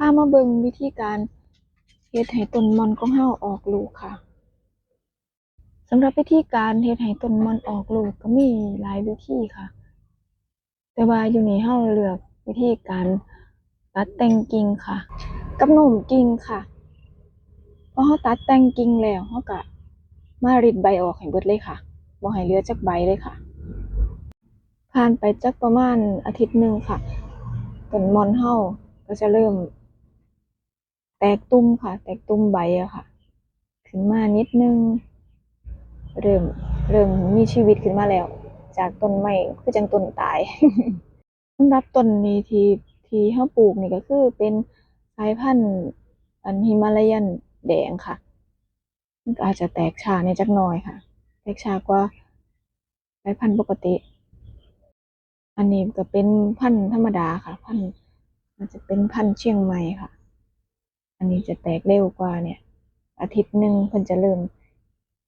พามาเบิ่งวิธีการเฮ็ดให้ต้นมอนของเฮาออกลูกค่ะสำหรับวิธีการเฮ็ดให้ต้นมอนออกลูกก็มีหลายวิธีค่ะ แต่ว่าอยู่นี่เฮาเลือกวิธีการตัดแต่งกิ่งค่ะ กับหน่มกิ่งค่ะพอเฮาตัดแต่งกิ่งแล้วเฮาก็มาริดใบออกให้เบิดเลยค่ะบ่ให้เหลือจักใบเลยค่ะ ผ่านไปจักประมาณอาทิตย์หนึ่งค่ะต้นมอนเฮาก็จะเริ่ม แตกตุ่มค่ะ แตกตุ่มใบอะค่ะ ขึ้นมานิดนึง เริ่มเริ่มมีชีวิตขึ้นมาแล้ว จากต้นไม้คือจังต้นตายสำหรับต้นนี้ที่ที่เฮาปลูกนี่ก็คือเป็นสายพันธุ์อันฮิมาลายันแดงค่ะมันก็อาจจะแตกชาในจักหน่อยค่ะ แตกชากว่าสายพันธุ์ปกติ อันนี้ก็เป็นพันธุ์ธรรมดาค่ะ พันธุ์มันจะเป็นพันธุ์เชียงใหม่ค่ะ อันนี้จะแตกเร็วกว่าเนี่ย อาทิตย์หนึ่งเพิ่นจะเริ่ม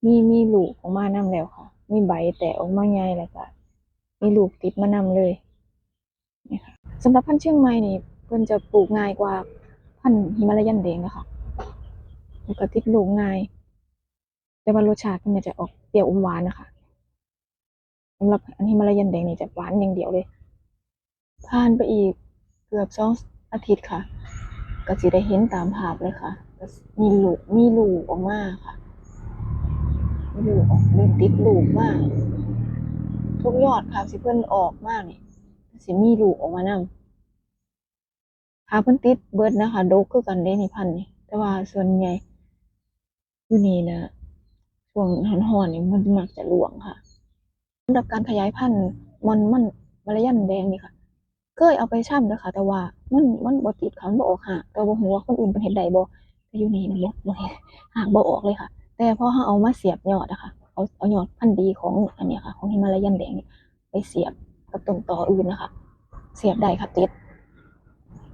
มีมีลูกออกมานำแล้วค่ะ มีใบแตกออกมาใหญ่แล้วก็มีลูกติดมานำเลยนี่ค่ะสำหรับพันธุ์เชียงใหม่นี่เพิ่นจะปลูกง่ายกว่าพันธุ์ฮิมาลายันแดงนะคะแล้วก็ติดลูกง่าย แต่ว่ารสชาติเพิ่นจะออกเปรี้ยวอมหวานนะคะสำหรับอันฮิมาลายันแดงนี่จะหวานอย่างเดียวเลยผ่านไปอีกเกือบสองอาทิตย์ค่ะ ก็สิได้เห็นตามภาพเลยค่ะ มีลูกมีลูกออกมาค่ะลูกออกเริ่มติดลูกมากทุกยอดค่ะสิเพิ่นออกมากนี่สิมีลูกออกมานำค่ะเพิ่นติดเบิดนะคะดกคือกันเด้นี่พันธุ์นี่แต่ว่าส่วนใหญ่อยู่นี่นะช่วงร้อนๆนี่มันมักจะหลวงค่ะสำหรับการขยายพันธุ์มันมันมะระยันแดงนี่ค่ะ เคยเอาไปช่ำเด้อค่ะ แต่ว่ามันมันบ่ติดค่ะมันบ่ออกหากแต่บ่ฮู้ว่าคนอื่นเพิ่นเฮ็ดได้บ่แต่อยู่นี่นะบ่บ่เฮ็ดหากบ่ออกเลยค่ะ แต่พอเฮาเอามาเสียบยอดอะค่ะ เอาเอายอดพันธุ์ดีของอันเนี้ยค่ะ ของฮิมาลายันแดงนี่ไปเสียบกับต้นตออื่นนะคะ เสียบได้ค่ะติด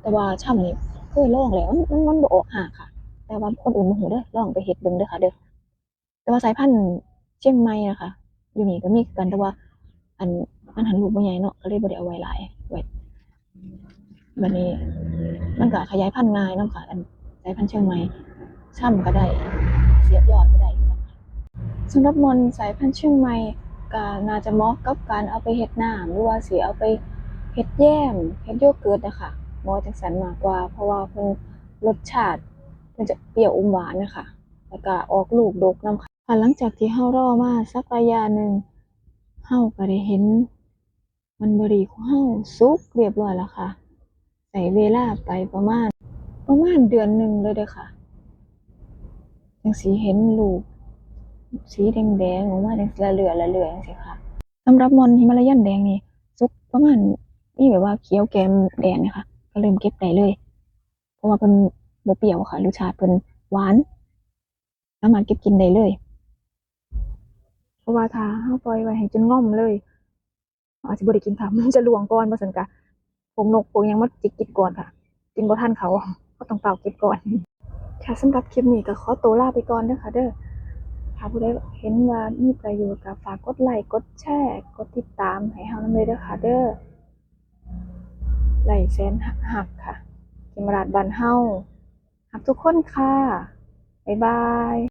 แต่ว่าช่ำนี่เคยลองแล้วมันมันบ่ออกหากค่ะ แต่ว่าคนอื่นบ่ฮู้เด้อลองไปเฮ็ดเบิ่งเด้อค่ะเด้อแต่ว่าสายพันธุ์เชียงใหม่อะคะอยู่นี่ก็มีกันแต่ว่า อันมันหันลูกบ่ใหญ่เนาะก็เลยบ่ได้เอาไว้หลายไว้ บัดนี้มันก็ขยายพันธุ์ง่ายนำค่ะอันสายพันธุ์เชียงใหม่ช่ำก็ได้ เสียบยอดก็ได้สำหรับมนสายพันธุ์เชียงใหม่ก็น่าจะเหมาะกับการเอาไปเฮ็ดน้ำหรือว่าสิเอาไปเฮ็ดแยมเฮ็ดโยเกิร์ตอะคะเหมาะจังซั่นมากกว่า เพราะว่าเพิ่นรสชาติเพิ่นจะเปรี้ยวอมหวานนะคะแล้วก็ออกลูกดกนำค่ะหลังจากที่เฮารอมาสักระยะหนึ่งเฮาก็ได้เห็น มันบรี่ของเฮาสุกเรียบร้อยแล้วค่ะใช้เวลาไปประมาณ ประมาณเดือนหนึ่งเลยเด้อค่ะจังสิเห็นลูกสีแดงๆออกมาจังซี่ละเหลือละเลื่อจังซี่ค่ะสำหรับมอนฮิมาลายันแดงนี่สุกประมาณนี่แบบว่าเขียวแก้มแดงนะคะ ก็เริ่มเก็บได้เลย เพราะว่าเพิ่นบเปรี้ยวค่ะรสชาติเพิ่นหวานสามารถเก็บกินได้เลย เพราะว่าถ้าเฮาปล่อยไว้ให้จนง่อมเลย อาจสิบ่ได้กินค่ะ มันจะหลวงก่อนบ่ซั่นก็พวกนกพวกหยังมาจิกกินก่อนค่ะ กินบ่ทันเขาก็ต้องเป่าเก็บก่อน ค่ะสำหรับคลิปนี้ก็ขอตัวลาไปก่อนเด้อค่ะเด้อถ้าผู้ใดเห็นว่ามีประโยชน์ก็ฝากกดไลค์กดแชร์กดติดตามให้เฮานำเลยเด้อค่ะ เด้อไลค์แสนหักค่ะเกมราดบ้านเฮาหักทุกคนค่ะ บ๊ายบาย